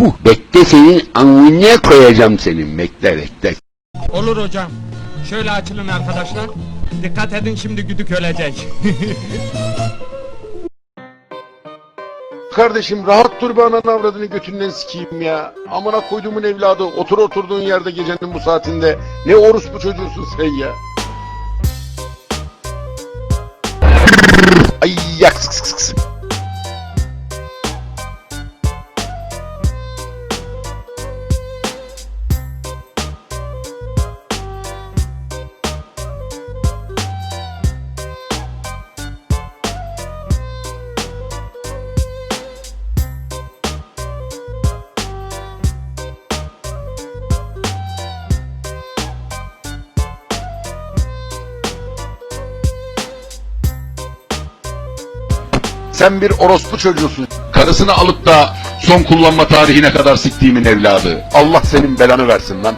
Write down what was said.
Puh bekle senin amına koyacağım senin bekle bekle. Olur hocam. Şöyle açılın arkadaşlar. Dikkat edin şimdi güdük ölecek. Kardeşim rahat dur be ananı avradını götünden sikeyim ya. Amına koyduğumun evladı otur oturduğun yerde gecenin bu saatinde. Ne orospu çocuğusun sen ya. Ay yak sık sık sık. Sen bir orospu çocuğusun. Karısını alıp da son kullanma tarihine kadar siktiğimin evladı. Allah senin belanı versin lan.